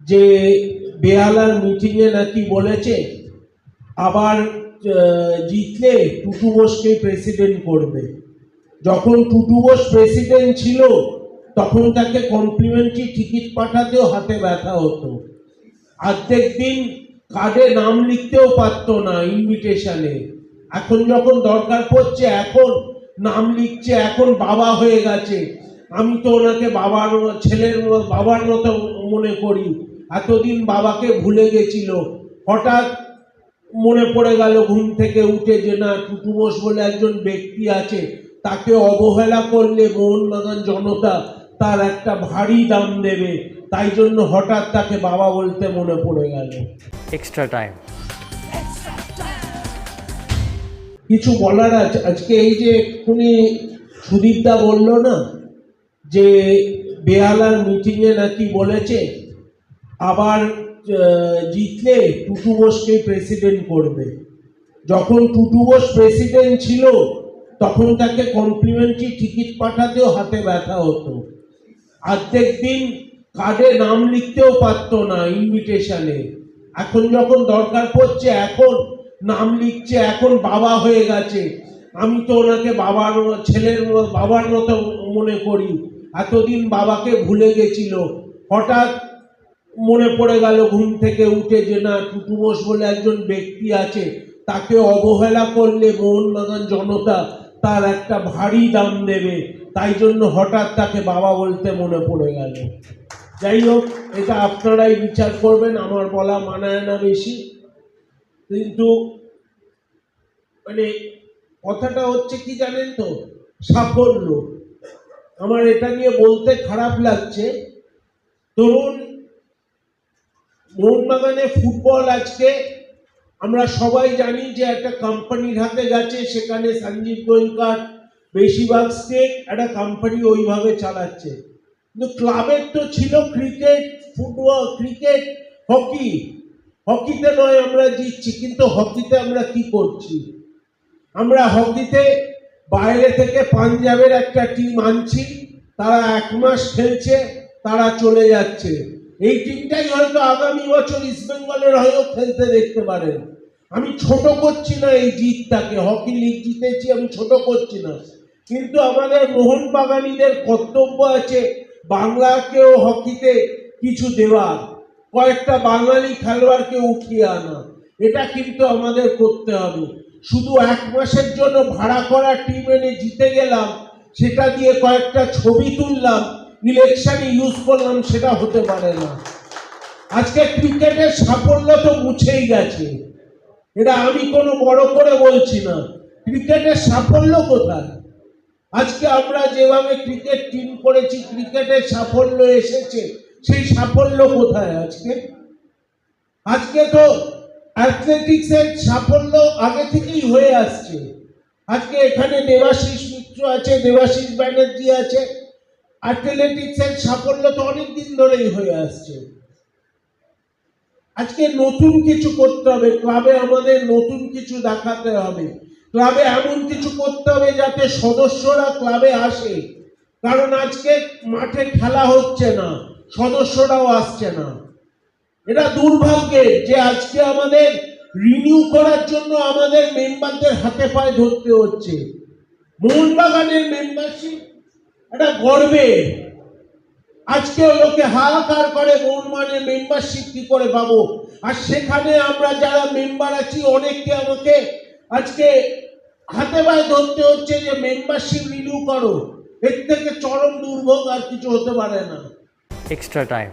যে বেহালার মিটিংয়ে নাকি বলেছে, আবার জিতলে টুটু বোসকে প্রেসিডেন্ট করবে। যখন টুটু বোস প্রেসিডেন্ট ছিল, তখন তাকে কমপ্লিমেন্টারি টিকিট পাঠাতেও হাতে ব্যথা হতো। অর্ধেক দিন কার্ডে নাম লিখতেও পারতো না ইনভিটেশনে এখন যখন দরকার পড়ছে, এখন নাম লিখছে, এখন বাবা হয়ে গেছে। আমি তো ওনাকে বাবার ছেলের বাবার মতো মনে করি। এতদিন বাবাকে ভুলে গেছিল। হঠাৎ মনে পড়ে গেল ঘুম থেকে উঠে যে না টুটু বোস বলে একজন ব্যক্তি আছে তাকে অবহেলা করলে মোহনবাগান জনতা তার একটা ভারী দাম দেবে। তাই জন্য হঠাৎ তাকে বাবা বলতে মনে পড়ে গেল। এক্সট্রা টাইম কিছু বলার আছে আজকে এই যে এক্ষুনি সুদীপদা বলল না যে বেহালার মিটিংয়ে নাকি বলেছে আবার জিতলে টুটু বোসকে প্রেসিডেন্ট করবে। যখন টুটু বোস প্রেসিডেন্ট ছিল, তখন তাকে কমপ্লিমেন্টারি টিকিট পাঠাতেও হাতে ব্যথা হতো। অর্ধেক দিন কার্ডে নাম লিখতেও পারতো না ইনভিটেশনে এখন যখন দরকার পড়ছে, এখন নাম লিখছে, এখন বাবা হয়ে গেছে। আমি তো ওনাকে বাবার ছেলের বাবার মতো মনে করি। এতদিন বাবাকে ভুলে গেছিল। হঠাৎ মনে পড়ে গেল ঘুম থেকে উঠে যে না টুটু বলে একজন ব্যক্তি আছে, তাকে অবহেলা করলে মোহনবাগান জনতা তার একটা ভারী দাম দেবে। তাই জন্য হঠাৎ তাকে বাবা বলতে মনে পড়ে গেল। যাই হোক, এটা আপনারাই বিচার করবেন, আমার বলা মানায় না বেশি। কিন্তু মানে কথাটা হচ্ছে কি জানেন তো? সাফল্য। আমার এটা নিয়ে বলতে খারাপ লাগছে। ধরুন মোহনবাগানে ফুটবল আজকে। আমরা সবাই জানি যে একটা কোম্পানির হাতে গেছে সেখানে সঞ্জীব গোয়েঙ্কার বেশিরভাগ স্টেক একটা কোম্পানি ওইভাবে চালাচ্ছে। কিন্তু ক্লাবের তো ছিল ক্রিকেট ফুটবল ক্রিকেট হকি হকিতে নয় আমরা জিতছি, কিন্তু হকিতে আমরা কি করছি? আমরা হকিতে বাইরে থেকে পাঞ্জাবের একটা টিম আনছি, তারা এক মাস খেলছে, তারা চলে যাচ্ছে। এই টিমটাই হয়তো আগামী বছর ইস্টবেঙ্গলের হয়েও খেলতে দেখতে পারেন। আমি ছোট করছি না এই জিতটাকে, হকি লিগ জিতেছি, আমি ছোট করছি না। কিন্তু আমাদের মোহনবাগানীদের কর্তব্য আছে বাংলাকেও হকিতে কিছু দেওয়ার, কয়েকটা বাঙালি খেলোয়াড়কে উঠিয়ে আনা। এটা কিন্তু আমাদের করতে হবে। শুধু এক মাসের জন্য ভাড়া করা টিম এনে জিতে গেলাম, সেটা দিয়ে কয়েকটা ছবি তুললাম ইলেকশনে ইউজ করলাম, সেটা হতে পারে না। আজকে ক্রিকেটের সাফল্য তো মুছেই গেছে। এটা আমি কোনো বড় করে বলছি না। ক্রিকেটের সাফল্য কোথায়? আজকে আমরা যেভাবে ক্রিকেট টিম করেছি ক্রিকেটের সাফল্য এসেছে, সেই সাফল্য কোথায় আজকে? আজকে তো অ্যাথলেটিক্সের সাফল্য আগে থেকেই হয়ে আসছে। আজকে এখানে দেবাশিস মিত্র আছে, দেবাশিস ব্যানার্জি আছে অ্যাথলেটিক্সের সাফল্য তো অনেক দিন ধরেই হয়ে আসছে। আজকে নতুন কিছু করতে হবে, ক্লাবে আমাদের নতুন কিছু দেখাতে হবে। ক্লাবে এমন কিছু করতে হবে যাতে সদস্যরা ক্লাবে আসে। কারণ আজকে মাঠে খেলা হচ্ছে না, সদস্যরাও আসছে না। এটা দুর্ভাগ্যের যে আজকে আমাদের রিনিউ করার জন্য আমাদের মেম্বারদের হাতে পায়ে ধরতে হচ্ছে। মোহনবাগানের মেম্বারশিপ এটা গর্বে আজকে লোকে হাহাকার করে মানে মেম্বারশিপ কি করে পাবো? আর সেখানে আমরা যারা মেম্বার আছি, অনেককে আমাকে আজকে হাতে পায়ে ধরতে হচ্ছে যে মেম্বারশিপ রিনিউ করো। এর থেকে চরম দুর্ভোগ আর কিছু হতে পারে না। Extra time.